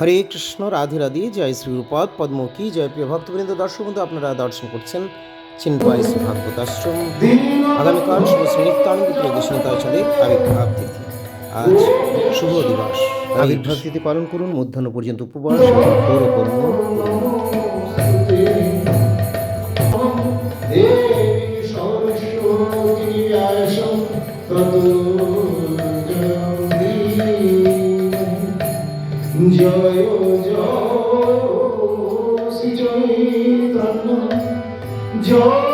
হরে কৃষ্ণ, রাধে রাধি, জয় শ্রীরূপদ পদ্মকী জয় প্রিয় ভক্তবৃন্দ, দর্শক বন্ধু, আপনারা দর্শন করছেন চিন্তায় শ্রী ভাগবত আশ্রম আগামীকাল শুভ শ্রীনিত্যানন্দ প্রদর্শনীতা চলের আবির্ভাব তিথি। আজ শুভ দিবস। আবির্ভাব তিথি পালন করুন, মধ্যাহ্ন পর্যন্ত উপবাস কর্ম Thank you. জয় জয় শ্রী চৈতন্য। জয়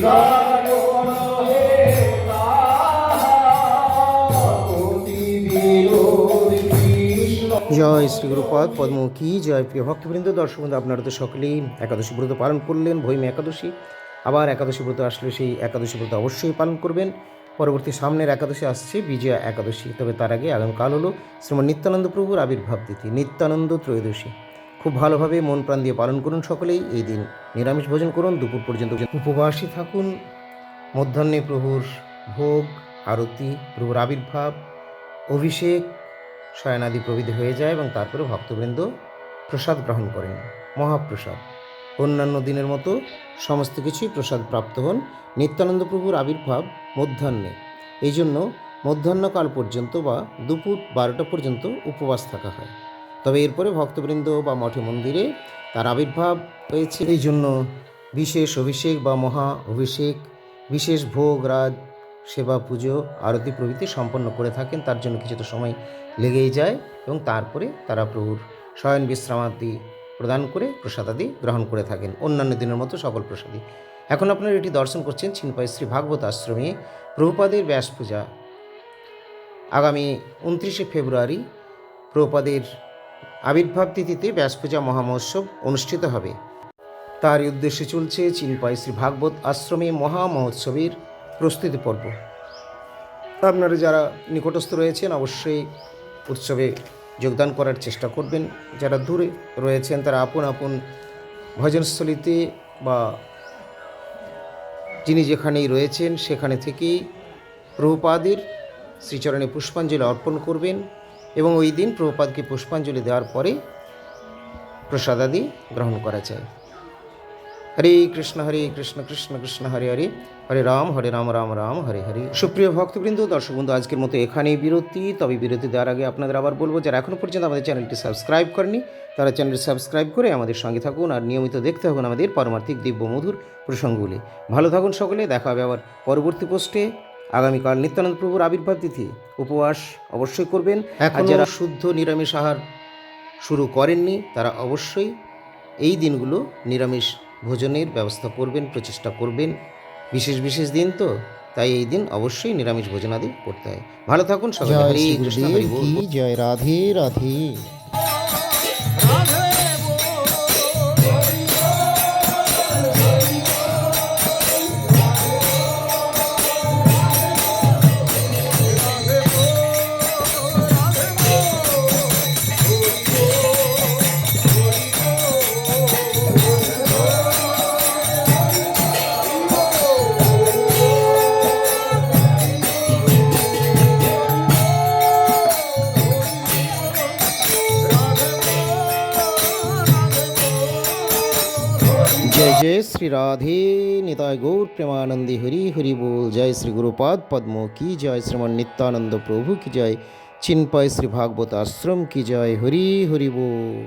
জয় শ্রী গুরুপদ পদ্মকী জয় প্রিয় ভক্তবৃন্দ, দর্শক বন্ধু, আপনারা তো সকলেই একাদশী ব্রত পালন করলেন, ভৈমী একাদশী। আবার একাদশী ব্রত আসলে সেই একাদশী ব্রত অবশ্যই পালন করবেন। পরবর্তী সামনের একাদশী আসছে, বিজয়া একাদশী। তবে তার আগে আগামীকাল হলো শ্রীমন নিত্যানন্দ প্রভুর আবির্ভাব তিথি, নিত্যানন্দ ত্রয়োদশী। খুব ভালোভাবে মন প্রাণ দিয়ে পালন করুন সকলেই। এই দিন নিরামিষ ভোজন করুন, দুপুর পর্যন্ত উপবাসী থাকুন। মধ্যাহ্নে প্রভুর ভোগ, আরতি, প্রভুর আবির্ভাব, অভিষেক, শয়নাদি প্রভৃতি হয়ে যায় এবং তারপরে ভক্তবৃন্দ প্রসাদ গ্রহণ করেন। মহাপ্রসাদ। অন্যান্য দিনের মতো সমস্ত কিছুই প্রসাদ প্রাপ্ত হন। নিত্যানন্দ প্রভুর আবির্ভাব মধ্যাহ্নে। এই জন্য মধ্যাহ্নকাল পর্যন্ত বা দুপুর বারোটা পর্যন্ত উপবাস থাকা হয়। তবে এরপরে ভক্তবৃন্দ বা মঠে মন্দিরে তার আবির্ভাব হয়েছে। এই জন্য বিশেষ অভিষেক বা মহা অভিষেক, বিশেষ ভোগ রাজ সেবা, পুজো, আরতি প্রভৃতি সম্পন্ন করে থাকেন। তার জন্য কিছুটা সময় লেগেই যায় এবং তারপরে তারা প্রভুর শয়ন বিশ্রামাদি প্রদান করে প্রসাদাদি গ্রহণ করে থাকেন। অন্যান্য দিনের মতো সকল প্রসাদী এখন আপনারা এটি দর্শন করছেন চিনপাই শ্রী ভাগবত আশ্রমে প্রভুপাদের ব্যাস পূজা। আগামী উনত্রিশে ফেব্রুয়ারি প্রভুপাদের আবির্ভাব তিথিতে ব্যাস পূজা মহামহোৎসব অনুষ্ঠিত হবে। তারই উদ্দেশ্যে চলছে চিনপাই শ্রী ভাগবত আশ্রমে মহা মহোৎসবের প্রস্তুতি পর্ব। আপনারা যারা নিকটস্থ রয়েছেন, অবশ্যই উৎসবে যোগদান করার চেষ্টা করবেন। যারা দূরে রয়েছেন, তারা আপন আপন ভজনস্থলিতে বা যিনি যেখানেই রয়েছেন, সেখানে থেকেই প্রভুপাদের শ্রীচরণে পুষ্পাঞ্জলি অর্পণ করবেন। এবং ওই দিন প্রভুপাদকে পুষ্পাঞ্জলি দেওয়ার পরে প্রসাদাদি গ্রহণ করা যায় হরে কৃষ্ণ হরে কৃষ্ণ কৃষ্ণ কৃষ্ণ, হরে হরে হরে রাম হরে রাম রাম রাম, হরে হরে। সুপ্রিয় ভক্তবৃন্দ, দর্শক বন্ধু, আজকের মতো এখানেই বিরতি। তবে বিরতি দেওয়ার আগে আপনাদের আবার বলব, যারা এখনও পর্যন্ত আমাদের চ্যানেলটি সাবস্ক্রাইব করেনি তারা চ্যানেলটি সাবস্ক্রাইব করে আমাদের সঙ্গে থাকুন আর নিয়মিত দেখতে থাকুন আমাদের পারমার্থিক দিব্য মধুর প্রসঙ্গগুলি। ভালো থাকুন সকলে, দেখা হবে আবার পরবর্তী পোস্টে। আগামীকাল নিত্যানন্দ প্রভুর আবির্ভাব তিথি। উপবাস অবশ্যই করবেন। এখন যারা শুদ্ধ নিরামিষ আহার শুরু করেননি তারা অবশ্যই এই দিনগুলো নিরামিষ ভোজনের ব্যবস্থা করবেন প্রচেষ্টা করবেন। বিশেষ বিশেষ দিন তো তাই এই দিন অবশ্যই নিরামিষ ভোজনাদি করতে হয়। ভালো থাকুন সবাই। জয় রাধে রাধে। জয় শ্রী রাধে নিতায় গৌর প্রেমানন্দী হরি হরি বল। জয় শ্রী গুরুপাদ পদ্ম, কি জয় শ্রীমান নিত্যানন্দ প্রভু, কি জয় চিনপায় শ্রী ভাগবত আশ্রম, কি জয় হরি হরি বল।